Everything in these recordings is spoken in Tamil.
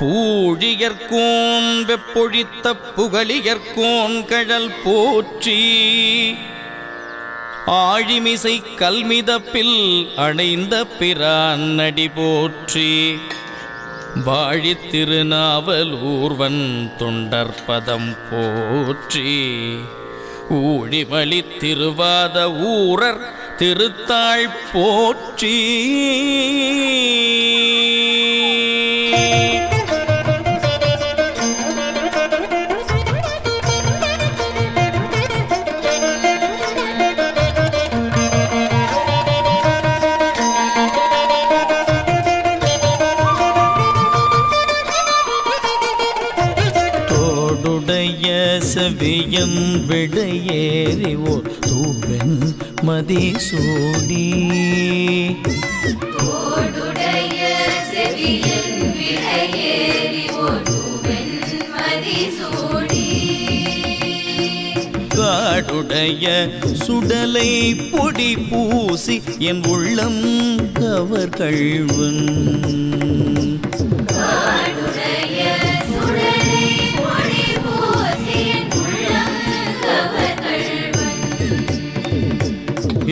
பூழியற்கோன் வெப்பொழித்த புகழியற்கோன் கழல் போற்றி. ஆழிமிசை கல்மிதப்பில் அணைந்த பிரான் நடி போற்றி. வாழித்திருநாவல் ஊர்வன் தொண்டற்பதம் போற்றி. ஊழிமளி திருவாத ஊரர் திருத்தாள் போற்றி. தோடுடைய செவியன் விடையேறி ஓர் தூவென் மதிசூடி. காடுடைய சுடலை பொடி பூசி என் உள்ளம் கவர் கழ்வன்.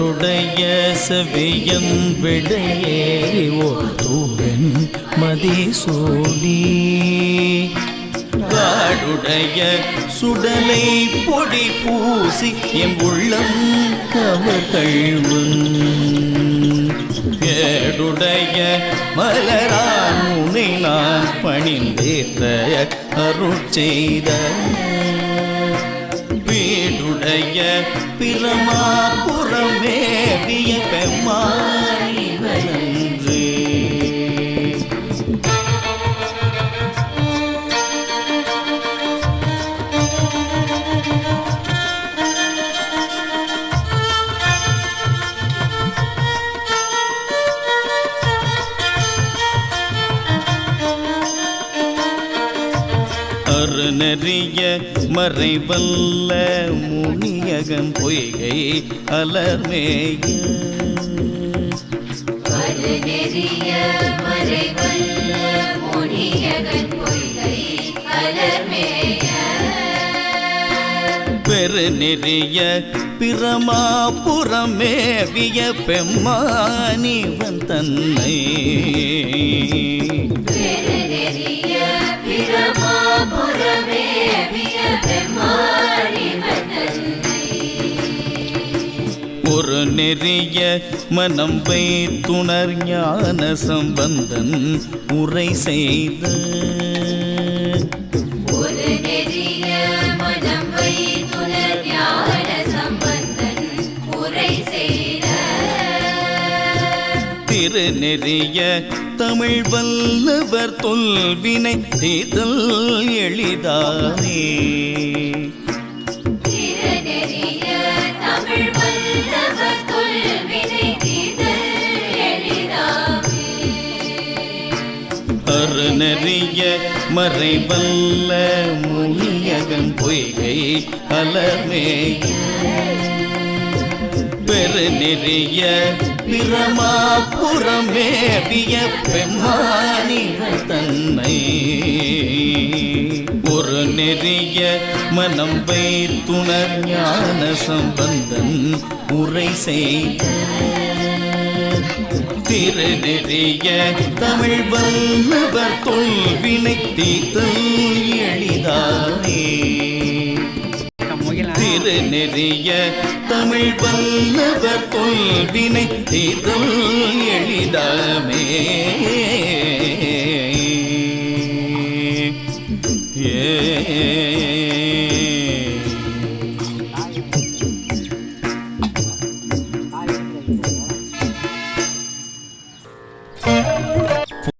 தோடுடைய செவியன் விடையேறி ஓ தூவன் மதிசூடி. காடுடைய சுடலை பொடி பூசி என் உள்ளம் கவகழ்வன் ஏடுடைய மலரான் உனை நான் பணிந்தேத்த அருள் செய்த வீடுடைய பிரமாபுரமேவிய பெம்மா அருணறிய மறைவல்ல முனியகன் பொய்கை அலர்மேய. நெறிய மறைவல்ல முனியகன் பொய்கை அலர்மேய. பெருநெறிய பிரமாபுரமேவிய பெம்மானிவன் தன்னை. ஒரு நெறிய மனம் வைத்துணர் ஞான சம்பந்தன் உரை செய்த. திருநெறிய தமிழ் வல்லவர் தொல்வினை தீர்த்தல் எளிதானே. அருணறிய மறைவல்ல முனியகன் பொய்கை அலர்மேய பெருநெறிய பிரமாபுரமேவிய பெம்மானி தன்னை. ஒரு நெறிய மனம் வைத்துணர் ஞான சம்பந்தன் உரை செய்த திருநெறிய தமிழ் வல்லவர் தொல்வினை தீர்த்தல் எளிதானே. திருநெறிய தமிழ் வல்லவர் தொல்வினை தீர்த்தல் எளிதாமே.